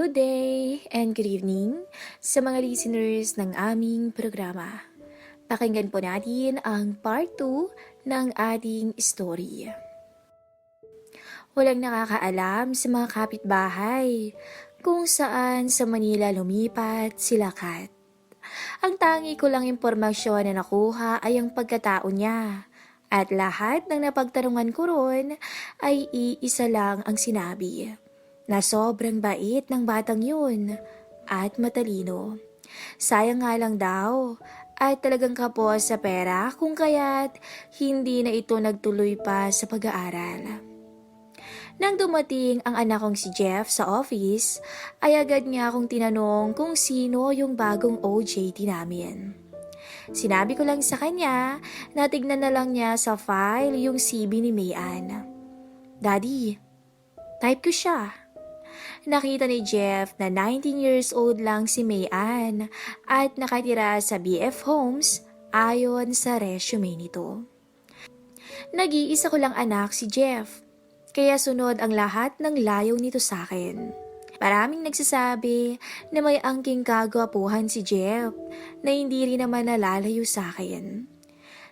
Good day and good evening sa mga listeners ng aming programa. Pakinggan po natin ang part 2 ng ating story. Walang nakakaalam sa mga kapitbahay kung saan sa Manila lumipat sila Kat. Ang tangi ko lang impormasyon na nakuha ay ang pagkatao niya. At lahat ng napagtanungan ko ron ay iisa lang ang sinabi na sobrang bait ng batang yun at matalino. Sayang nga lang daw at talagang kapos sa pera kung kaya't hindi na ito nagtuloy pa sa pag-aaral. Nang dumating ang anak kong si Jeff sa office, ay agad niya akong tinanong kung sino yung bagong OJT namin. Sinabi ko lang sa kanya na tignan na lang niya sa file yung CB ni Mayan. Daddy, type ko siya. Nakita ni Jeff na 19 years old lang si Mayan at nakatira sa BF Homes ayon sa resume nito. Nag-iisa ko lang anak si Jeff, kaya sunod ang lahat ng layaw nito sa akin. Maraming nagsasabi na may angking kagwapuhan si Jeff na hindi rin naman nalalayo sa akin.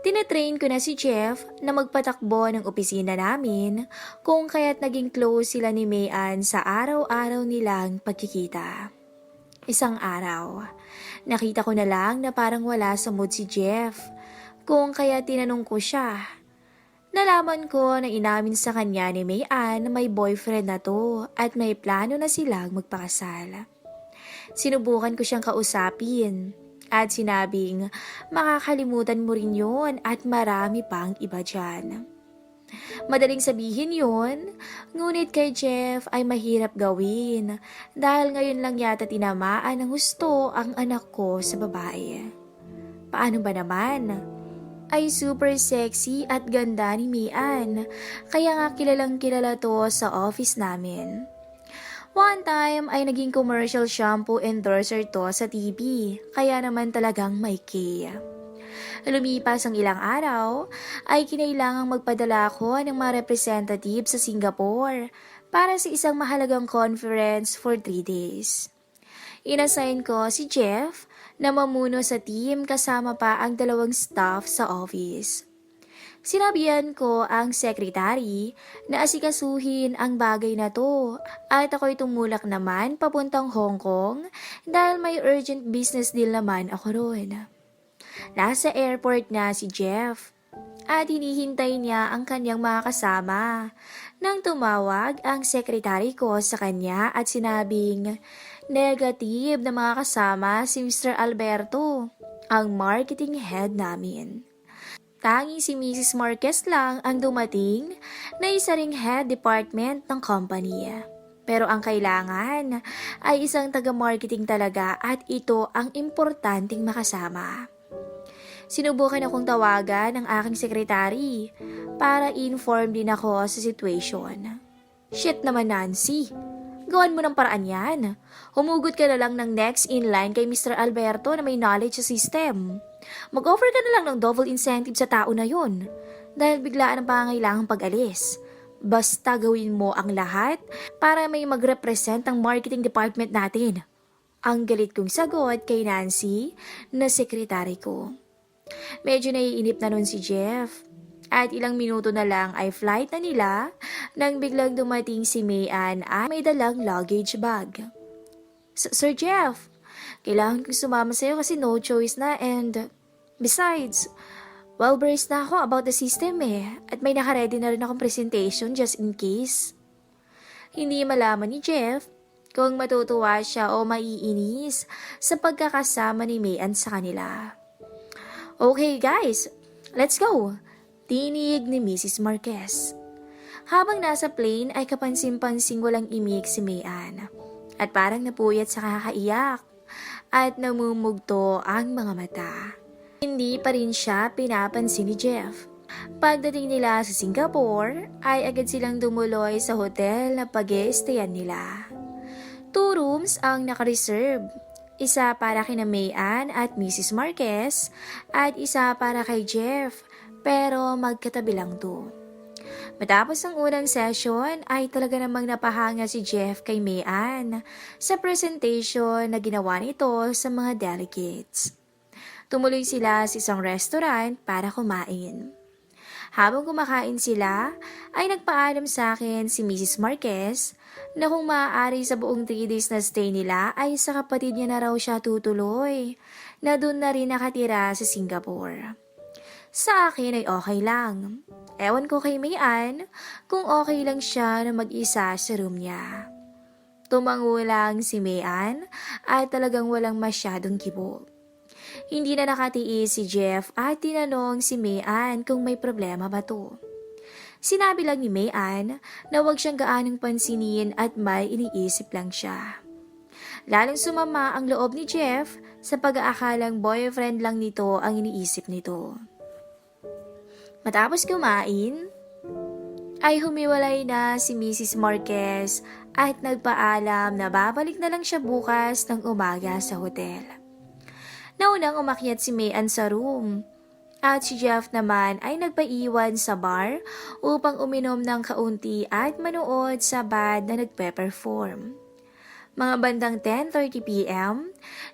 Tinetrain ko na si Jeff na magpatakbo ng opisina namin kung kaya't naging close sila ni Mayan sa araw-araw nilang pagkikita. Isang araw, nakita ko na lang na parang wala sa mood si Jeff kung kaya tinanong ko siya Nalaman ko na inamin sa kanya ni Mayan na may boyfriend na to at may plano na silang magpakasal. Sinubukan ko siyang kausapin at sinabing makakalimutan mo rin yon at marami pang iba dyan. Madaling sabihin yon, ngunit kay Jeff ay mahirap gawin dahil ngayon lang yata tinamaan ng gusto ang anak ko sa babae. Paano ba naman? ay super sexy at ganda ni Mian. Kaya nga kilalang kilala to sa office namin. One time ay naging commercial shampoo endorser to sa TV, kaya naman talagang may key. Lumipas ang ilang araw, ay kinailangang magpadala ako ng mga representative sa Singapore para sa isang mahalagang conference for 3 days. Inassign ko si Jeff na mamuno sa team kasama pa ang dalawang staff sa office. Sinabihan ko ang sekretary na asikasuhin ang bagay na to at ako'y tumulak naman papuntang Hong Kong dahil may urgent business deal naman ako roon. Nasa airport na si Jeff at hinihintay niya ang kanyang mga kasama. Nang tumawag ang sekretary ko sa kanya at sinabing, Negative na mga kasama si Mr. Alberto, ang marketing head namin. Tanging si Mrs. Marquez lang ang dumating na isa ring head department ng company. Pero ang kailangan ay isang taga-marketing talaga at ito ang importanteng makasama. Sinubukan akong tawagan ng aking sekretary para inform din ako sa situation. Shit naman Nancy, Gawan mo ng paraan yan. Humugot ka na lang ng next in line kay Mr. Alberto na may knowledge sa system. Mag-offer ka na lang ng double incentive sa tao na yun. Dahil biglaan ang pangangailangang pag-alis. Basta gawin mo ang lahat para may mag-represent ang marketing department natin. Ang galit kong sagot kay Nancy na sekretary ko. Medyo naiinip na nun si Jeff at ilang minuto na lang ay flight na nila nang biglang dumating si Mayan at may dalang luggage bag. Sir Jeff, kailangan kong sumama sa'yo kasi no choice na and besides, well braced na ako about the system eh at may nakaredy na rin akong presentation just in case. Hindi malaman ni Jeff kung matutuwa siya o maiinis sa pagkakasama ni Mayan sa kanila. Okay guys, let's go! Tinig ni Mrs. Marquez. Habang nasa plane ay kapansin-pansing walang imik si Mayan. At parang napuyat sa kakaiyak. At namumugto ang mga mata. Hindi pa rin siya pinapansin ni Jeff. Pagdating nila sa Singapore, ay agad silang dumuloy sa hotel na pag nila. Two rooms ang nakareserve. Isa para kina Mayan at Mrs. Marquez at isa para kay Jeff pero magkatabi lang to. Matapos ang unang session ay talaga namang napahanga si Jeff kay Mayan sa presentation na ginawa nito sa mga delegates. Tumuloy sila sa isang restaurant para kumain. Habang kumakain sila, ay nagpaalam sa akin si Mrs. Marquez na kung maaari sa buong 3 days na stay nila ay sa kapatid niya na raw siya tutuloy, na doon na rin nakatira sa Singapore. Sa akin ay okay lang. Ewan ko kay Mayan kung okay lang siya na mag-isa sa room niya. Tumango lang si Mayan at talagang walang masyadong kibo. Hindi na nakatiis si Jeff at tinanong si Mayan kung may problema ba to. Sinabi lang ni Mayan na huwag siyang gaanong pansinin at may iniisip lang siya. Lalong sumama ang loob ni Jeff sa pag-aakalang boyfriend lang nito ang iniisip nito. Matapos kumain, ay humiwalay na si Mrs. Marquez at nagpaalam na babalik na lang siya bukas ng umaga sa hotel. Naunang umakyat si Mayan sa room at si Jeff naman ay nagpaiwan sa bar upang uminom ng kaunti at manood sa band na nagpe-perform. Mga bandang 10.30pm,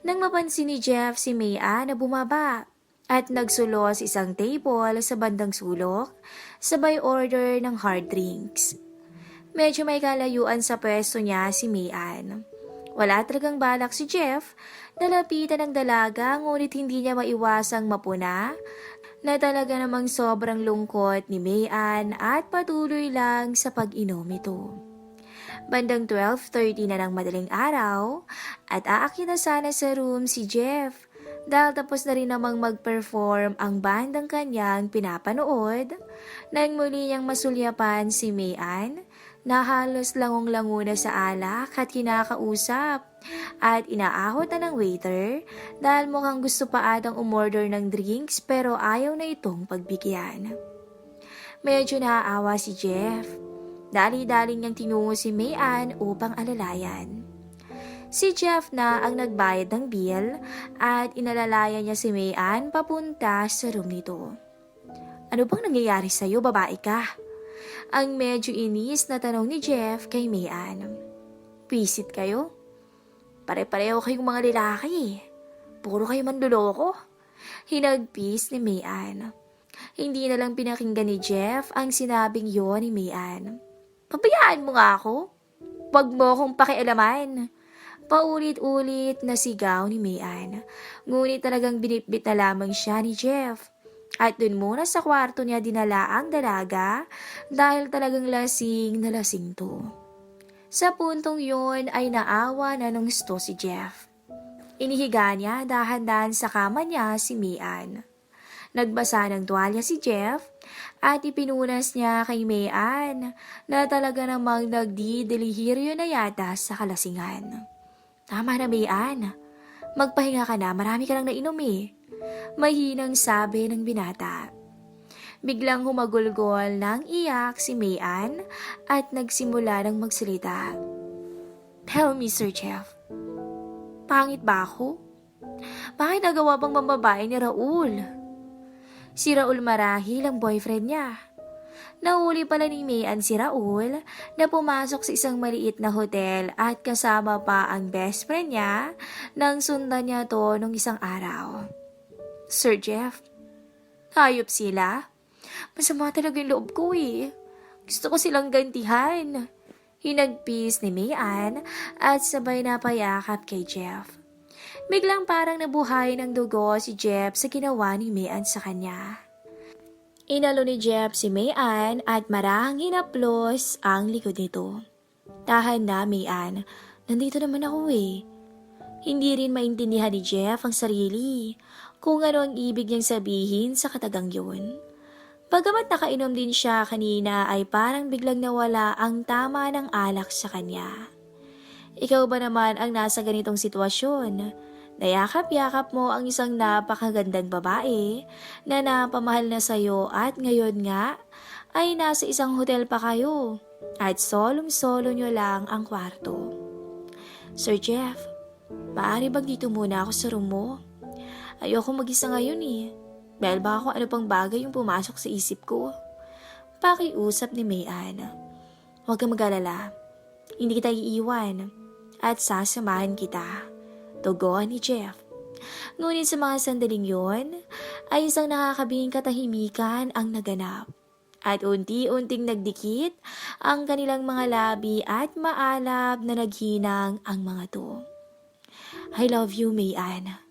nang mapansin ni Jeff si Mayan na bumaba at nagsulo sa isang table sa bandang sulok, sabay order ng hard drinks. Medyo may kalayuan sa pwesto niya si Mayan. Wala talagang balak si Jeff, nalapitan ng dalaga ngunit hindi niya maiwasang mapuna na talaga namang sobrang lungkot ni Mayan at patuloy lang sa pag-inom ito. Bandang 12.30 na ng madaling araw at aakyat na sana sa room si Jeff dahil tapos na rin namang mag-perform ang bandang kanyang pinapanood nang muli niyang masulyapan si Mayan na halos langong-lango na sa alak at kinakausap at inaahot na ng waiter dahil mukhang gusto pa atang umorder ng drinks pero ayaw na itong pagbigyan. Medyo naaawa si Jeff. Dali-dali niyang tinungo si Mayan upang alalayan. Si Jeff na ang nagbayad ng bill at inalalayan niya si Mayan papunta sa room nito. Ano bang nangyayari sa'yo, babae ka? Ang medyo inis na tanong ni Jeff kay Mayan. Pisit kayo? Pare-pareho kayong mga lalaki. Puro kayo manluloko. Hinagpis ni Mayan. Hindi na lang pinakinggan ni Jeff ang sinabing yon ni Mayan. Pabayaan mo nga ako. Huwag mo akong pakialaman. Paulit-ulit na sigaw ni Mayan. Ngunit talagang binitbit lamang siya ni Jeff. At dun muna sa kwarto niya dinala ang dalaga dahil talagang lasing na lasing to. Sa puntong yun ay naawa na nung gusto si Jeff. Inihiga niya dahan-dahan sa kama niya si Mian. Nagbasa ng tuwalya si Jeff at ipinunas niya kay Mayan na talaga namang nagdidelihirio na yata sa kalasingan. Tama na Mayan, magpahinga ka na marami ka lang nainom eh. Mahinang sabi ng binata. Biglang humagulgol ng iyak si Mayan at nagsimula ng magsalita. Tell me, Sir Jeff, pangit ba ako? Bakit nagawa bang mambabae ni Raul? Si Raul marahil ang boyfriend niya. Nahuli pala ni Mayan si Raul na pumasok sa isang maliit na hotel at kasama pa ang best friend niya nang sundan niya to nung isang araw. Sir Jeff, hayop sila. Masama talaga yung loob ko eh. Gusto ko silang gantihan. Hinagpis ni Mayan at sabay na payakap kay Jeff. Biglang parang nabuhay ng dugo si Jeff sa ginawa ni Mayan sa kanya. Inalo ni Jeff si Mayan at marahang hinaplos ang likod nito. Tahan na, Mayan. Nandito naman ako eh. Hindi rin maintindihan ni Jeff ang sarili kung ano ang ibig niyang sabihin sa katagang yun. Pagamat nakainom din siya kanina ay parang biglang nawala ang tama ng alak sa kanya. Ikaw ba naman ang nasa ganitong sitwasyon? Nayakap-yakap mo ang isang napakagandang babae na napamahal na sa'yo at ngayon nga ay nasa isang hotel pa kayo at solong-solo nyo lang ang kwarto. Sir Jeff, maaari bang dito muna ako sa room mo? Ayoko mag-isa ngayon eh. Dahil baka kung ano pang bagay yung pumasok sa isip ko. Pakiusap ni Mayan. Huwag kang mag-alala. Hindi kita iiwan. At sasamahan kita. Tugon ni Jeff. Ngunit sa mga sandaling yon, ay isang nakakabing katahimikan ang naganap. At unti-unting nagdikit ang kanilang mga labi at maalab na naghinang ang mga to. I love you, Mayan.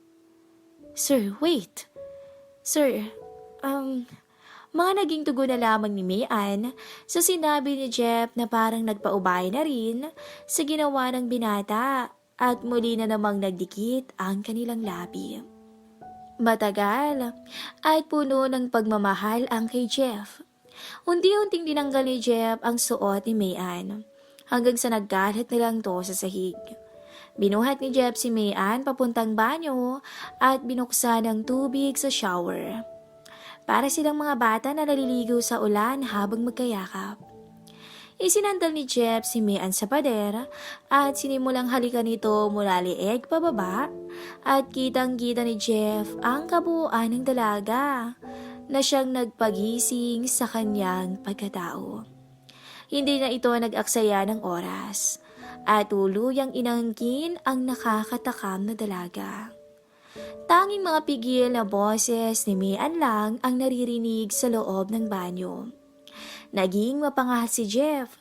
Sir, wait. Sir, um, mga naging tugon na lamang ni Mayan sa sinabi ni Jeff na parang nagpaubay na rin sa ginawa ng binata at muli na namang nagdikit ang kanilang labi. Matagal at puno ng pagmamahal ang kay Jeff. Unti-unting dinanggal ni Jeff ang suot ni Mayan hanggang sa naggalit na lang to sa sahig. Binuhat ni Jeff si Mayan papuntang banyo at binuksan ng tubig sa shower. Para silang mga bata na naliligo sa ulan habang magkayakap. Isinandal ni Jeff si Mayan sa pader at sinimulang halikan nito mula lieg pababa at kitang-kita ni Jeff ang kabuuan ng dalaga na siyang nagpagising sa kanyang pagkatao. Hindi na ito nag-aksaya ng oras at tuluyang inangkin ang nakakatakam na dalaga. Tanging mga pigil na boses ni Mian lang ang naririnig sa loob ng banyo. Naging mapangahat si Jeff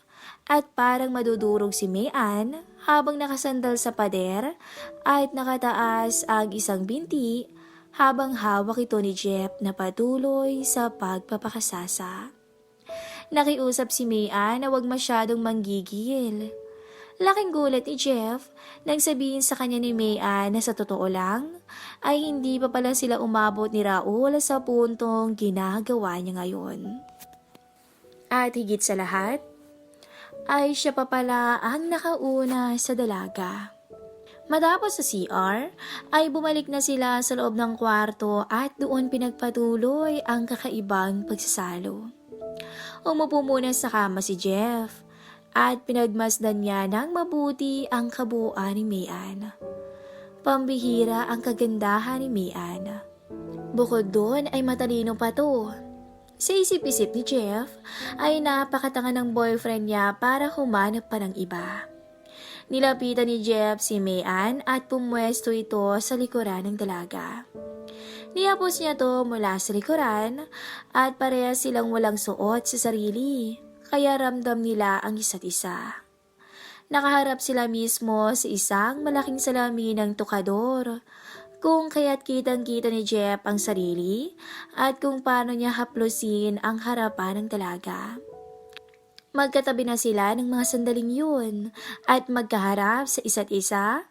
at parang madudurog si Mian habang nakasandal sa pader at nakataas ang isang binti habang hawak ito ni Jeff na patuloy sa pagpapakasasa. Nakiusap si Mian na huwag masyadong manggigil. Laking gulat ni Jeff nang sabihin sa kanya ni Mayan na sa totoo lang ay hindi pa pala sila umabot ni Raul sa puntong ginagawa niya ngayon. At higit sa lahat, ay siya pa pala ang nakauna sa dalaga. Matapos sa CR, ay bumalik na sila sa loob ng kwarto at doon pinagpatuloy ang kakaibang pagsasalo. Umupo muna sa kama si Jeff at pinagmasdan niya ng mabuti ang kabuuan ni Mayan. Pambihira ang kagandahan ni Mayan. Bukod doon ay matalino pa to. Sa isip-isip ni Jeff ay napakatanga ng boyfriend niya para humanap pa ng iba. Nilapitan ni Jeff si Mayan at pumwesto ito sa likuran ng dalaga. Niyapos niya to mula sa likuran at pareha silang walang suot sa sarili kaya ramdam nila ang isa't isa. Nakaharap sila mismo sa isang malaking salamin ng tukador, kung kaya't kitang-kita ni Jeff ang sarili at kung paano niya haplusin ang harapan ng dalaga. Magkatabi na sila ng mga sandaling yun at magkaharap sa isa't isa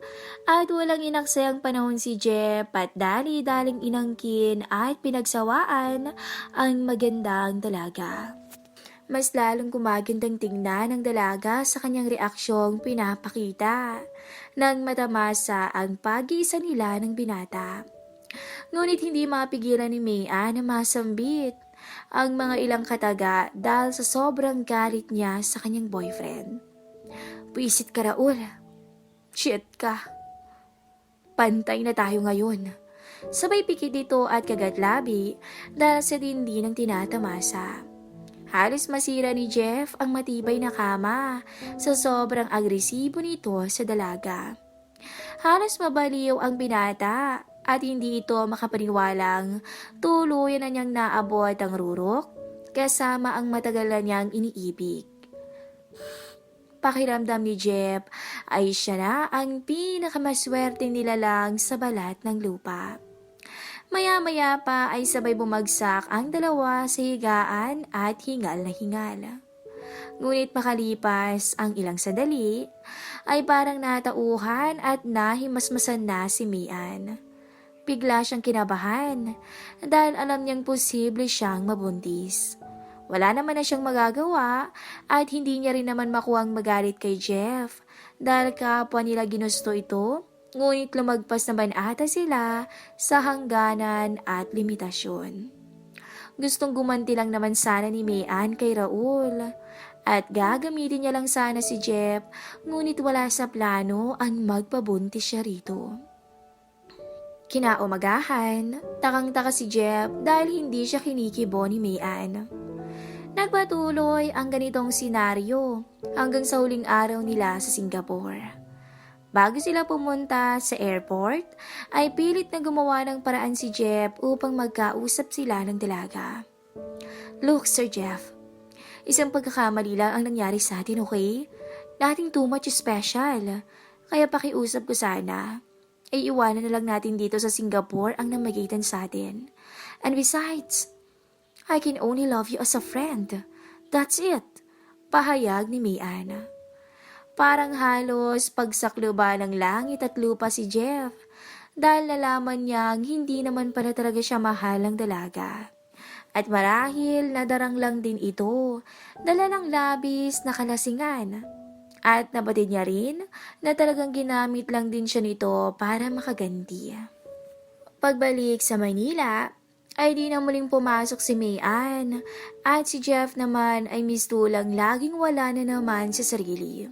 at walang inaksayang panahon si Jeff at dali-daling inangkin at pinagsawaan ang magandang dalaga mas lalong gumagandang tingnan ng dalaga sa kanyang reaksyong pinapakita nang matamasa ang pag-iisa nila ng binata. Ngunit hindi mapigilan ni Maya na masambit ang mga ilang kataga dahil sa sobrang galit niya sa kanyang boyfriend. Puisit ka Raul. Shit ka. Pantay na tayo ngayon. Sabay pikit dito at kagatlabi dahil sa dindi ng tinatamasa. Halos masira ni Jeff ang matibay na kama sa sobrang agresibo nito sa dalaga. Halos mabaliw ang binata at hindi ito makapaniwalang tuluyan na niyang naabot ang rurok kasama ang matagal na niyang iniibig. Pakiramdam ni Jeff ay siya na ang pinakamaswerte nila lang sa balat ng lupa. Maya-maya pa ay sabay bumagsak ang dalawa sa higaan at hingal na hingal. Ngunit makalipas ang ilang sandali, ay parang natauhan at nahimasmasan na si Mian. Bigla siyang kinabahan dahil alam niyang posible siyang mabuntis. Wala naman na siyang magagawa at hindi niya rin naman makuhang magalit kay Jeff dahil kapwa nila ginusto ito ngunit lumagpas naman ata sila sa hangganan at limitasyon. Gustong gumanti lang naman sana ni Mayan kay Raul at gagamitin niya lang sana si Jeff ngunit wala sa plano ang magpabuntis siya rito. Kinaumagahan, takang-taka si Jeff dahil hindi siya kinikibo ni Mayan. Nagpatuloy ang ganitong senaryo hanggang sa huling araw nila sa Singapore. Bago sila pumunta sa airport, ay pilit na gumawa ng paraan si Jeff upang magkausap sila ng dalaga. Look, Sir Jeff, isang pagkakamali lang ang nangyari sa atin, okay? Nothing too much special. Kaya pakiusap ko sana. Ay iwanan na lang natin dito sa Singapore ang namagitan sa atin. And besides, I can only love you as a friend. That's it. Pahayag ni Mayan. Parang halos pagsakluba ng langit at lupa si Jeff dahil nalaman niyang hindi naman pala talaga siya mahal ng dalaga. At marahil nadarang lang din ito, dala ng labis na kalasingan. At nabatid niya rin na talagang ginamit lang din siya nito para makaganti. Pagbalik sa Manila, ay di na muling pumasok si Mayan at si Jeff naman ay mistulang laging wala na naman sa sarili.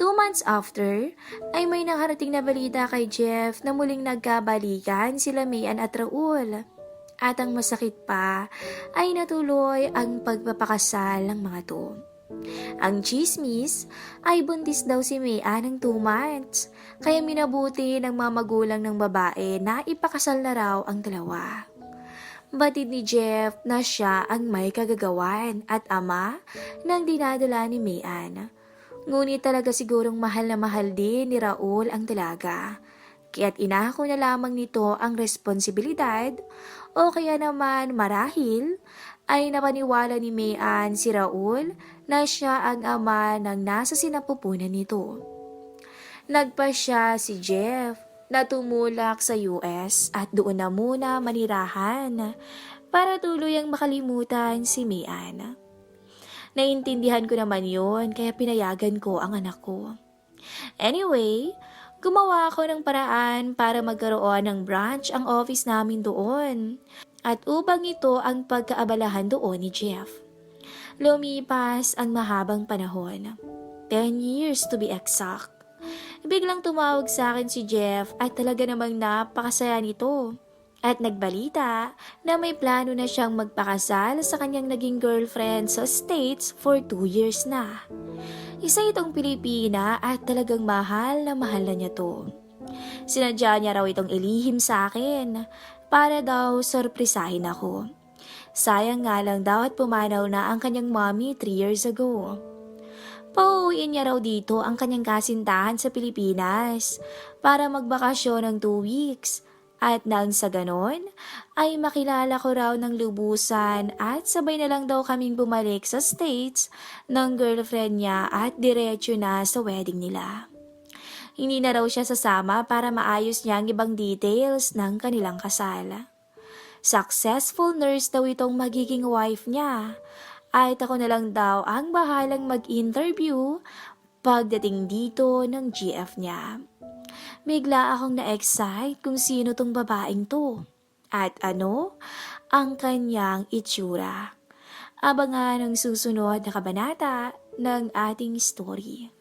Two months after, ay may nakarating na balita kay Jeff na muling nagkabalikan sila Mayan at Raul. At ang masakit pa ay natuloy ang pagpapakasal ng mga to. Ang chismis ay buntis daw si Mayan ng 2 months, kaya minabuti ng mga magulang ng babae na ipakasal na raw ang dalawa. Batid ni Jeff na siya ang may kagagawan at ama ng dinadala ni Mayan. Ngunit talaga sigurong mahal na mahal din ni Raul ang dalaga. Kaya't inako na lamang nito ang responsibilidad o kaya naman marahil ay napaniwala ni Mayan si Raul na siya ang ama ng nasa sinapupunan nito. Nagpa siya si Jeff na tumulak sa US at doon na muna manirahan para tuluyang makalimutan si Mayan. Naintindihan ko naman yon kaya pinayagan ko ang anak ko. Anyway, gumawa ako ng paraan para magkaroon ng branch ang office namin doon. At upang ito ang pagkaabalahan doon ni Jeff. Lumipas ang mahabang panahon. 10 years to be exact. Biglang tumawag sa akin si Jeff at talaga namang napakasaya nito. At nagbalita na may plano na siyang magpakasal sa kanyang naging girlfriend sa States for 2 years na. Isa itong Pilipina at talagang mahal na mahal na niya to. Sinadya niya raw itong ilihim sa akin para daw sorpresahin ako. Sayang nga lang daw at pumanaw na ang kanyang mommy 3 years ago. Pauwiin niya raw dito ang kanyang kasintahan sa Pilipinas para magbakasyon ng 2 weeks at nang sa ganon, ay makilala ko raw ng lubusan at sabay na lang daw kaming bumalik sa States ng girlfriend niya at diretso na sa wedding nila. Hindi na raw siya sasama para maayos niya ang ibang details ng kanilang kasal. Successful nurse daw itong magiging wife niya at ako na lang daw ang bahalang mag-interview pagdating dito ng GF niya. Bigla akong na-excite kung sino tong babaeng to. At ano? Ang kanyang itsura. Abangan ang susunod na kabanata ng ating story.